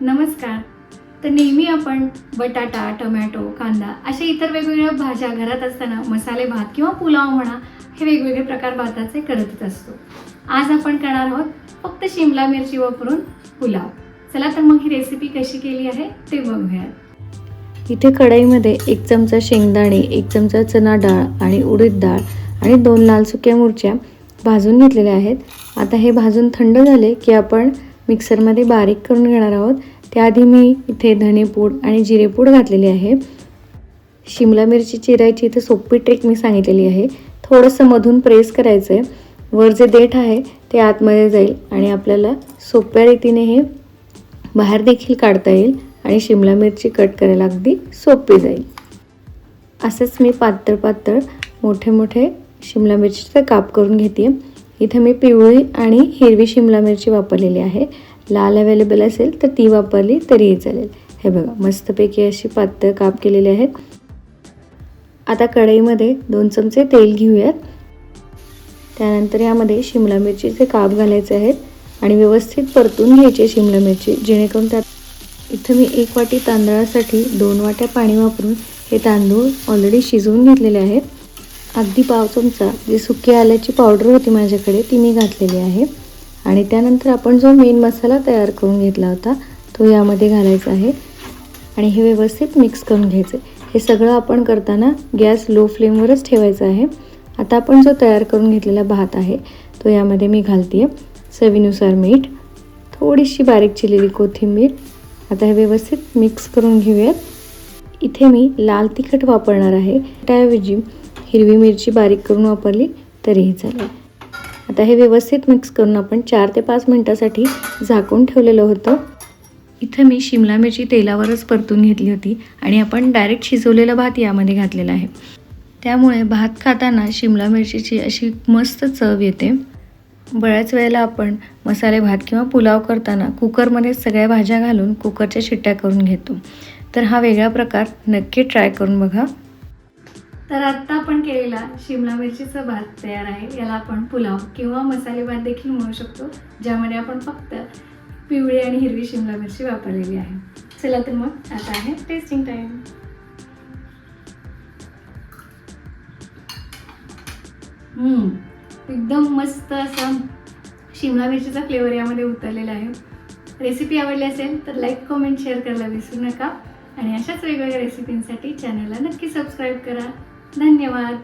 नमस्कार. तर नेहमी आपण बटाटा टोमॅटो कांदा अशा इतर वेगवेगळ्या भाज्या घरात असताना मसाले भात किंवा पुलाव म्हणा हे वेगवेगळे प्रकार भाताचे करतच असतो. आज आपण करणार आहोत फक्त शिमला मिरची वापरून पुलाव. चला तर मग ही रेसिपी कशी केली आहे ते बघूयात. इथे कढईमध्ये एक चमचा शेंगदाणे एक चमचा चना डाळ आणि उडीद डाळ आणि दोन लाल सुक्या मिरच्या भाजून घेतलेल्या आहेत. आता हे भाजून थंड झाले की आपण मिक्सरमध्ये बारीक करून घेणार आहोत. त्याआधी मी इथे धणेपूड आणि जिरेपूड घातलेली आहे. शिमला मिरची चिरायची इथे सोपी ट्रिक मी सांगितलेली आहे. थोडंसं मधून प्रेस करायचं आहे वर जे देठ आहे ते आतमध्ये जाईल आणि आपल्याला सोप्या रीतीने हे बाहेर देखील काढता येईल आणि शिमला मिरची कट करायला अगदी सोपी जाईल. असंच मी पातळ पातळ मोठे मोठे शिमला मिरचीचे काप करून घेते इथं मी पिवळी आणि हिरवी शिमला मिरची वापरलेली आहे. लाल अवेलेबल असेल तर ती वापरली तरीही चालेल. हे बघा मस्तपैकी अशी पातळ काप केलेली आहेत आता कढईमध्ये दोन चमचे तेल घेऊयात. त्यानंतर यामध्ये शिमला मिरचीचे काप घालायचे आहेत आणि व्यवस्थित परतून घ्यायची शिमला मिरची जेणेकरून त्यात इथं मी एक वाटी तांदळासाठी दोन वाट्या पाणी वापरून हे तांदूळ ऑलरेडी शिजवून घेतलेले आहेत. अगदी पाव चमचा जी सुकी आल्याची पावडर होती माझ्याकडे ती मी घातलेली आहे. आणि त्यानंतर आपण जो मेन मसाला तयार करून घेतला होता तो यामध्ये घालायचा आहे. आणि हे व्यवस्थित मिक्स करून घ्यायचं. हे सगळं आपण करताना गॅस लो फ्लेमवरच ठेवायचा आहे. आता आपण जो तयार करून घेतलेला भात आहे तो यामध्ये मी घालते चवीनुसार मीठ थोडीशी बारीक चिरलेली कोथिंबीर. आता हे व्यवस्थित मिक्स करून घेऊयात. इथे मी लाल तिखट वापरणार आहे. त्याऐवजी हिरवी मिरची बारीक करून वापरली तरीही चालेल. आता हे व्यवस्थित मिक्स करून आपण चार ते पाच मिनटासाठी झाकून ठेवलेलं होतं. इथं मी शिमला मिरची तेलावरच परतून घेतली होती आणि आपण डायरेक्ट शिजवलेला भात यामध्ये घातलेला आहे. त्यामुळे भात खाताना शिमला मिरचीची अशी मस्त चव येते. बऱ्याच वेळेला आपण मसाले भात किंवा पुलाव करताना कुकरमध्ये सगळ्या भाज्या घालून कुकरच्या शिट्ट्या करून घेतो. तर हा वेगळा प्रकार नक्की ट्राय करून बघा. तर आत्ता आपण केलेला शिमला मिरचीचा भात तयार आहे. याला आपण पुलाव किंवा मसाले भात देखील म्हणू शकतो ज्यामध्ये आपण फक्त पिवळी आणि हिरवी शिमला मिरची वापरलेली आहे. चला तर मग आता आहे टेस्टिंग टाईम एकदम मस्त असा शिमला मिरचीचा फ्लेवर यामध्ये उतरलेला आहे. रेसिपी आवडली असेल तर लाईक कमेंट शेअर करायला विसरू नका. आणि अशाच वेगवेगळ्या रेसिपींसाठी चॅनलला नक्की सबस्क्राईब करा. धन्यवाद